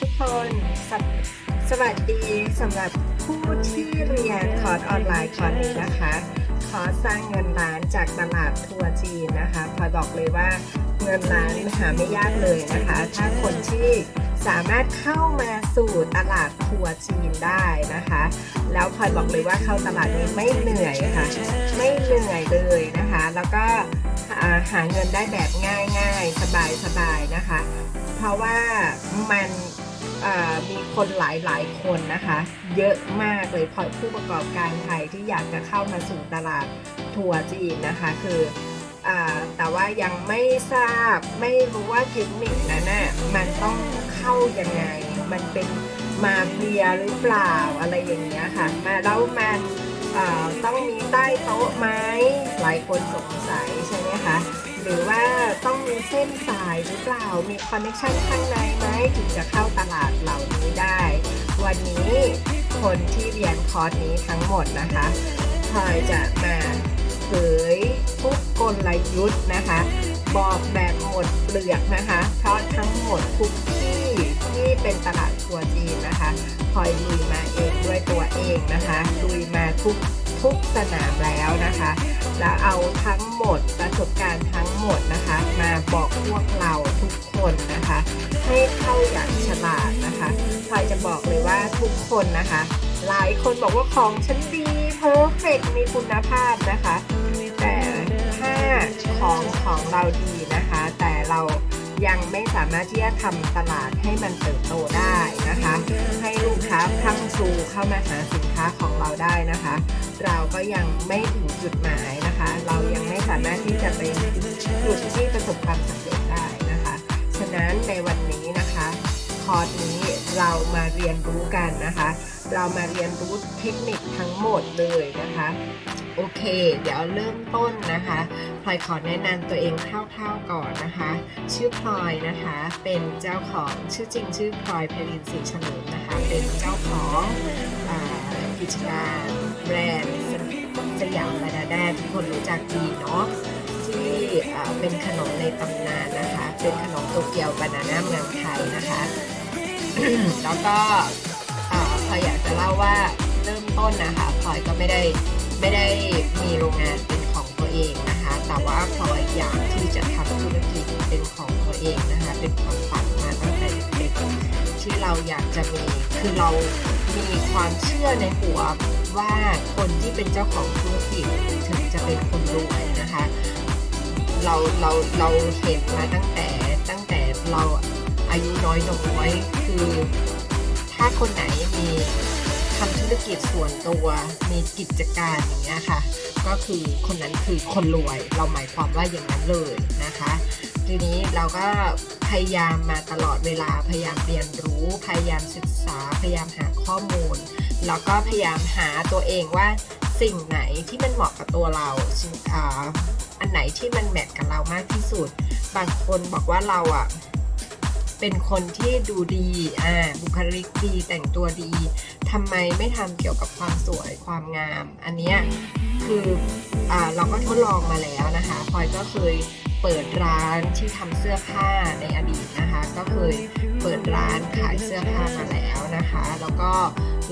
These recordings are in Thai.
ทุกคนสวสวัสดีสำหรับผู้ที่เรียนคอร์สออนไลน์คอร์สนี้นะคะ คอร์สสร้างเงินล้านจากตลาดทัวร์จีนนะคะพลอยบอกเลยว่าเงินล้านหาไม่ยากเลยนะคะ ถ้าคนที่สามารถเข้ามาสู่ตลาดทัวร์จีนได้นะคะ แล้วพลอยบอกเลยว่าเข้าตลาดนี้ไม่เหนื่อยค่ะ ไม่เหนื่อยเลยนะคะ แล้วก็หาเงินได้แบบง่ายๆ สบายๆนะคะ เพราะว่ามัน มีคนหลายๆคนนะคะ เยอะมากเลยพอผู้ประกอบการไทยที่อยากจะเข้ามาสู่ตลาดทัวร์จีนนะคะ คืออแต่ว่ายังไม่ทราบไม่รู้ว่าเทคนิคนั้นน่ะมันต้องเข้ายังไง มันเป็นมาเฟียหรือเปล่าอะไรอย่างเงี้ยค่ะ มาแล้วมันอ่าต้องมีใต้โต๊ะไหมหลายคนสงสัยใช่ไหมคะ หรือว่าต้องมีเส้นสายหรือเปล่า มีคอนเนคชันข้างในไหมถึงจะเข้าตลาดเหล่านี้ได้ วันนี้คนที่เรียนคอร์สนี้ทั้งหมดนะคะพลอยจะมาเผยทุกกลยุทธ์นะคะ บอกแบบหมดเปลือกนะคะ เพราะทั้งหมดทุกที่ที่เป็นตลาดทัวร์จีนนะคะพลอยลุยมาเองด้วยตัวเองนะคะลุยมาทุก ทุกสนามแล้วนะคะ แล้วเอาทั้งหมดประสบการณ์ทั้งหมดนะคะ มาบอกพวกเราทุกคนนะคะ ให้เข้าอย่างฉลาดนะคะพลอยจะบอกเลยว่าทุกคนนะคะ หลายคนบอกว่าของฉันดีเพอร์เฟกมีคุณภาพนะคะ แต่ถ้าของของเราดีนะคะ แต่เรา ยังไม่สามารถที่จะทำตลาดให้มันเติบโตได้นะคะ ให้ลูกค้าพลังสูเข้ามาหาสินค้าของเราได้นะคะ เราก็ยังไม่ถึงจุดหมายนะคะ เรายังไม่สามารถที่จะไปจุดที่ประสบความสำเร็จได้นะคะ ฉะนั้นในวันนี้นะคะ คอร์สนี้เรามาเรียนรู้กันนะคะ เรามาเรียนรู้เทคนิคทั้งหมดเลยนะคะ โอเค เดี๋ยวเริ่มต้นนะคะพลอยขอแนะนำตัวเองคร่าวๆก่อนนะคะ ชื่อพลอยนะคะเป็นเจ้าของชื่อจริงชื่อพลอยเพลินศรีฉลิมนะคะ เป็นเจ้าของอากิจการแบรนด์สยามบานาน่าทุกคนรู้จักดีเนาะที่อ่าเป็นขนมในตำนานนะคะ เป็นขนมโตเกียวบานาน่าเมืองไทยนะคะ แล้วก็ ลอยอยากจะเล่าว่าเริ่มต้นนะคะพลอยก็ไม่ได้ไม่ได้มีโรงงานเป็นของตัวเองนะคะ แต่ว่าพลอยอยากที่จะทำธุรกิจเป็นของตัวเองนะคะ เป็นความฝันมาตั้งแต่เด็กที่เราอยากจะมีคือเรามีความเชื่อในหัวว่าคนที่เป็นเจ้าของธุรกิจถึงจะเป็นคนรวยนะคะ เราเราเราเห็นมาตั้งแต่ตั้งแต่เราอายุน้อยน้อยคือ ถ้าคนไหนมีทำธุรกิจส่วนตัว มีกิจการอย่างเงี้ยค่ะ ก็คือคนนั้นคือคนรวย เราหมายความว่าอย่างนั้นเลยนะคะ ทีนี้เราก็พยายามมาตลอดเวลา พยายามเรียนรู้ พยายามศึกษา พยายามหาข้อมูล แล้วก็พยายามหาตัวเองว่าสิ่งไหนที่มันเหมาะกับตัวเราออันไหนที่มันแมทกับเรามากที่สุด บางคนบอกว่าเราอะ เป็นคนที่ดูดีอ่าบุคลิกดีแต่งตัวดีทำไมไม่ทำเกี่ยวกับความสวยความงาม อันเนี้ยคืออ่าเราก็ทดลองมาแล้วนะคะพลอยก็เคยเปิดร้านที่ทำเสื้อผ้าในอดีตนะคะ ก็เคยเปิดร้านขายเสื้อผ้ามาแล้วนะคะ แล้วก็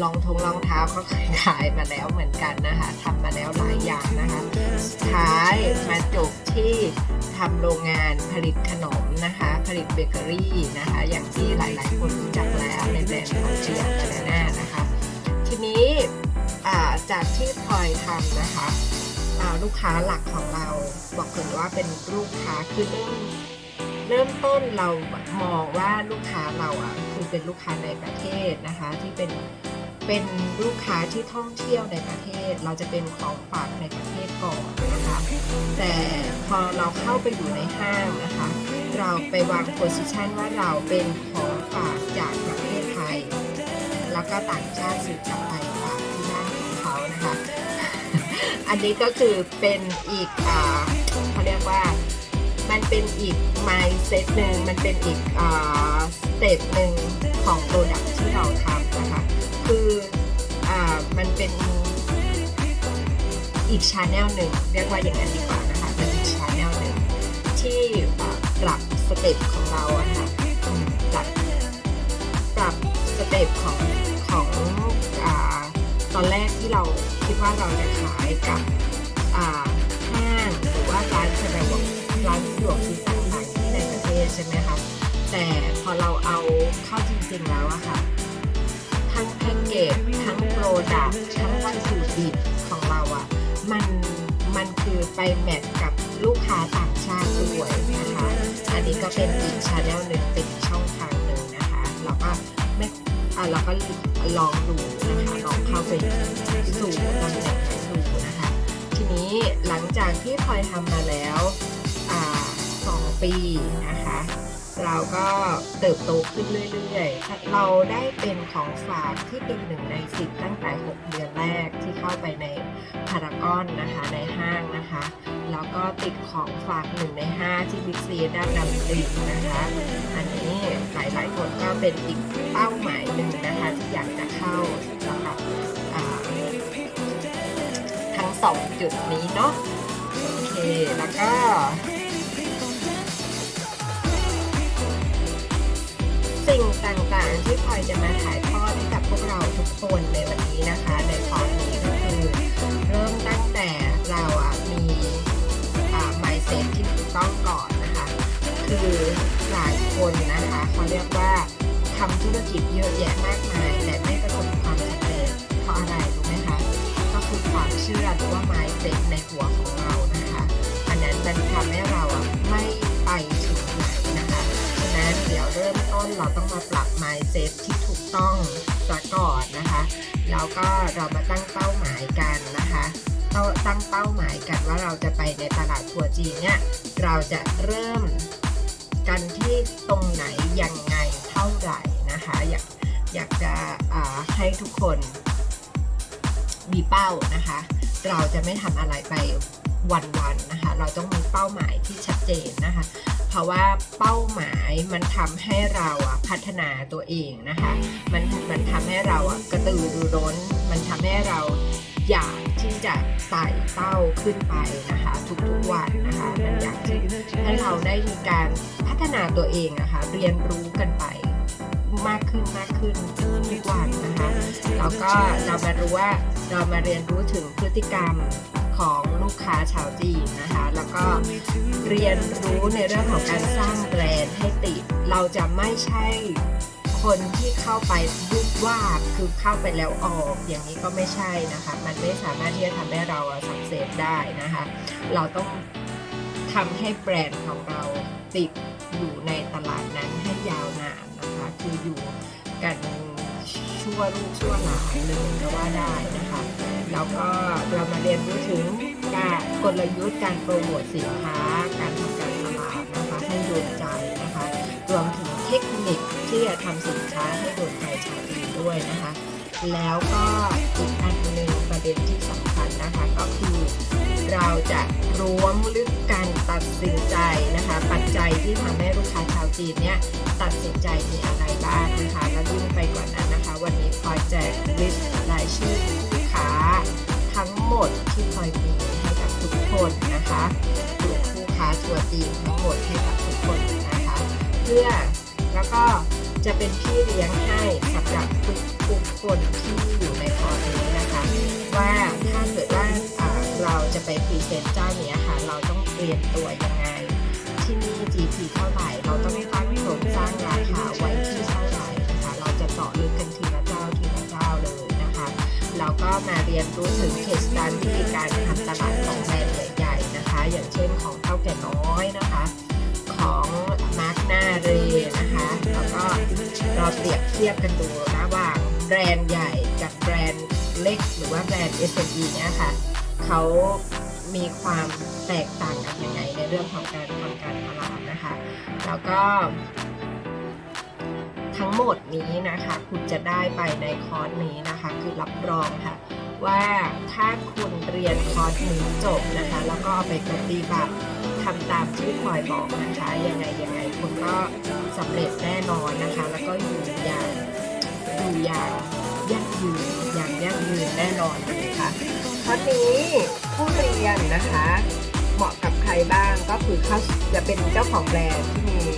รองทงรองเท้าก็เคยขายมาแล้วเหมือนกันนะคะทำมาแล้วหลายอย่างนะคะสุดท้ายมาจบที่ ทำโรงงานผลิตขนมนะคะ ผลิตเบเกอรี่นะคะ อย่างที่หลาย ๆ คนรู้จักแล้วในแบรนด์ของเชียร์บานาน่านะคะ ทีนี้จากที่พลอยทำนะคะลูกค้าหลักของเราบอกถึงว่าเป็นลูกค้าคือเริ่มเริ่มต้นเรามองว่าลูกค้าเราอะคือเป็นลูกค้าในประเทศนะคะ ที่เป็น เป็นลูกค้าที่ท่องเที่ยวในประเทศ เราจะเป็นของฝากในประเทศก่อนนะคะแต่พอเราเข้าไปอยู่ในห้างนะคะเราไปวางโพสิชันว่าเราเป็นของฝากจากประเทศไทย แล้วก็ต่างชาติซื้อกลับไปฝากที่บ้านของเขานะคะ อันนี้ก็คือเป็นอีกอเขาเรียกว่ามันเป็นอีก mindset หนึ่งมันเป็นอีกอสเต็ปหนึ่งของโปรดักที่เราทำนะคะคืออ่า มันเป็นอีกชาแนลหนึ่งเรียกว่าอย่างนั้นดีกว่านะคะเป็นอีกชาแนลหนึ่งที่ปรับสเต็ปของเราอะค่ะอืมปรับปเต็ปของของอตอนแรกที่เราคิดว่าเราจะขายกับอ่าห้างหรือว่าร้านแสดงว่าร้านสะดวกซื้อต่างๆที่ในประเทศใช่ไหมคะแต่พอเราเอาเข้าจริงๆแล้วอะค่ะทั้งแพ็กเกจ ทั้งโปรดักต์ทั้งวัตถุดิบของเราอะมันมันคือไปแมทกับลูกค้าต่างชาติด้วยนะคะ อันนี้ก็เป็นอีกชาแนลหนึ่งเป็นช่องทางหนึ่งนะคะเราก็ไม่อะเราก็ลองดูนะคะลองเข้าไปสู่ตำแหน่งนั้นดูนะคะ ทีนี้หลังจากที่พลอยทำมาแล้วอ่าสองปีนะคะ เราก็เติบโตขึ้นเรื่อยๆ เราได้เป็นของฝากที่เป็นหนึ่งในสิบตั้งแต่ 6 เดือนแรกที่เข้าไปในพารากอนนะคะในห้างนะคะ แล้วก็ติดของฝากหนึ่งใน 5 ที่บิ๊กซีด้านดำรินะคะ อันนี้หลายๆคนก็เป็นอีกเป้าหมายหนึ่งนะคะที่อยากจะเข้าสำหรับทั้งสองจุดนี้เนาะโอเคแล้วก็ สิ่งต่างๆ ที่พลอยจะมาถ่ายทอดให้กับพวกเราทุกคนในวันนี้นะคะ ในคอร์สนี้ก็คือเริ่มตั้งแต่เราอะมีอ่า mindset ที่ถูกต้องก่อนนะคะ คือหลายคนนะคะเขาเรียกว่าทำธุรกิจเยอะแยะมากมาย แต่ไม่ประสบความสำเร็จเพราะอะไรรู้ไหมคะ ก็คือความเชื่อหรือว่า mindset ในหัว เริ่มต้นเราต้องมาปรับ mindset ที่ถูกต้องซะก่อนนะคะแล้วก็เรามาตั้งเป้าหมายกันนะคะเราตั้งเป้าหมายกันว่าเราจะไปในตลาดทัวร์จีนเนี่ยเราจะเริ่มกันที่ตรงไหนยังไงเท่าไหร่นะคะอยากอยากจะให้ทุกคนมีเป้านะคะ เราจะไม่ทำอะไรไปวันๆนะคะ เราต้องมีเป้าหมายที่ชัดเจนนะคะ เพราะว่าเป้าหมายมันทำให้เราอะพัฒนาตัวเองนะคะ มันมันทำให้เราอะกระตือรือร้น มันทำให้เราอยากที่จะไต่เต้าขึ้นไปนะคะ ทุกๆวันนะคะมันอยากที่ให้เราได้มีการพัฒนาตัวเองนะคะเรียนรู้กันไปมากขึ้นมากขึ้นทุกวันนะคะแล้วก็เรามารู้ว่าเรามาเรียนรู้ถึงพฤติกรรม ของลูกค้าชาวจีนนะคะ แล้วก็เรียนรู้ในเรื่องของการสร้างแบรนด์ให้ติด เราจะไม่ใช่คนที่เข้าไปยุบว่าบคือเข้าไปแล้วออก อย่างนี้ก็ไม่ใช่นะคะ มันไม่สามารถที่จะทำให้เราสังเสพได้นะคะ เราต้องทำให้แบรนด์ของเราติดอยู่ในตลาดนั้นให้ยาวนานนะคะ คืออยู่กัน ชั่วลูกชั่วหลานเลยก็ว่าได้นะคะแล้วก็เรามาเรียนรู้ถึงการกลยุทธ์การโปรโมทสินค้า การทำการตลาดนะคะให้โดนใจนะคะรวมถึงเทคนิคที่จะทำสินค้าให้โดนใจชาวจีนด้วยนะคะ แล้วก็อีกอันหนึ่งประเด็นที่สำคัญนะคะก็คือเราจะรวมลึกการตัดสินใจนะคะ ปัจจัยที่ทำให้ลูกค้าชาวจีนเนี่ยตัดสินใจมีอะไรบ้างนะคะและยิ่ง ที่พลอยมีให้กับทุกคนนะคะกลุ่มผู้ค้าทัวร์จีนทั้งหมดให้กับทุกคนนะคะ เพื่อแล้วก็จะเป็นพี่เลี้ยงให้สำหรับทุกทุกคนที่อยู่ในคอร์สนี้นะคะ ว่าถ้าเกิดว่าเราจะไปพรีเซนต์เจ้าเนี้ยค่ะ เราต้องเตรียมตัวยังไง ที่นี่ GP เท่าไหร่ เราต้องตั้งโครงสร้างราคาไว้ มาเรียนรู้ถึงเคสตันที่การทำตลาดของแบรนด์ใหญ่ๆนะคะ อย่างเช่นของเท่าแก่น้อยนะคะ ของมาร์กหน้าเรนะคะแล้วก็เราเปรียบเทียบกันดูระหว่างแบรนด์ใหญ่กับแบรนด์เล็ก หรือว่าแบรนด์ SME เนี่ยค่ะเขามีความแตกต่างกันยังไงในเรื่องของการทำการตลาดนะคะ แล้วก็ ทั้งหมดนี้นะคะ คุณจะได้ไปในคอร์สนี้นะคะ คือรับรองค่ะ ว่าถ้าคุณเรียนคอร์สนี้จบนะคะ แล้วก็เอาไปปฏิบัติทำตามที่พลอยบอกนะคะยังไงยังไงคุณก็สำเร็จแน่นอนนะคะ แล้วก็อยู่อย่างอยู่อย่างยั่งยืนอย่างยั่งยืนแน่นอนเลยค่ะคอร์สนี้ผู้เรียนนะคะ เหมาะกับใครบ้างก็คือเขาจะเป็นเจ้าของแบรนด์ที่มี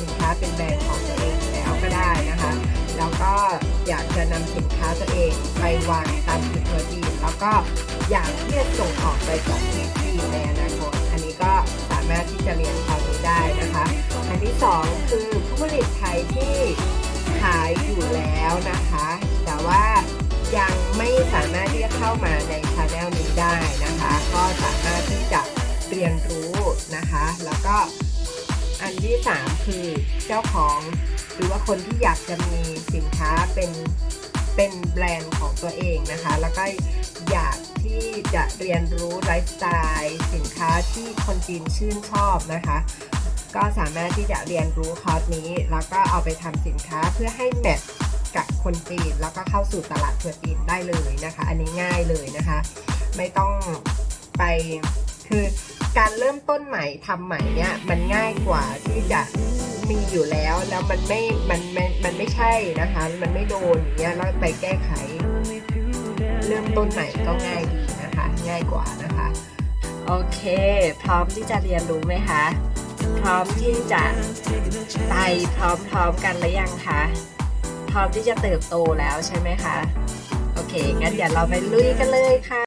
สินค้าเป็นแบรนด์ของตัวเอง ก็ได้นะคะ แล้วก็อยากจะนำสินค้าตัวเองไปวางตามจุดทัวร์จีนแล้วก็อยากที่จะส่งออกไปจากที่จีนในอนาคตอันนี้ก็สามารถที่จะเรียนความรู้ได้นะคะ อันที่สองคือผู้ผลิตไทยที่ขายอยู่แล้วนะคะ แต่ว่ายังไม่สามารถที่จะเข้ามาในชาแนลนี้ได้นะคะ ก็สามารถที่จะเรียนรู้นะคะ แล้วก็อันที่สามคือเจ้าของ หรือว่าคนที่อยากจะมีสินค้าเป็นเป็นแบรนด์ของตัวเองนะคะ แล้วก็อยากที่จะเรียนรู้ไลฟ์สไตล์สินค้าที่คนจีนชื่นชอบนะคะ ก็สามารถที่จะเรียนรู้คอร์สนี้ แล้วก็เอาไปทำสินค้าเพื่อให้แมทกับคนจีน แล้วก็เข้าสู่ตลาดทัวร์จีนได้เลยนะคะ อันนี้ง่ายเลยนะคะ ไม่ต้องไปคือการเริ่มต้นใหม่ทำใหม่เนี่ยมันง่ายกว่าที่จะ มีอยู่แล้วแล้วมันไม่ มันมันมันไม่ใช่นะคะ มันไม่โดนอย่างเงี้ยแล้วไปแก้ไข เริ่มต้นใหม่ก็ง่ายดีนะคะ ง่ายกว่านะคะ โอเค พร้อมที่จะเรียนรู้ไหมคะ พร้อมที่จะไปพร้อมๆกันหรือยังคะ พร้อมที่จะเติบโตแล้วใช่ไหมคะ โอเค งั้นเดี๋ยวเราไปลุยกันเลยค่ะ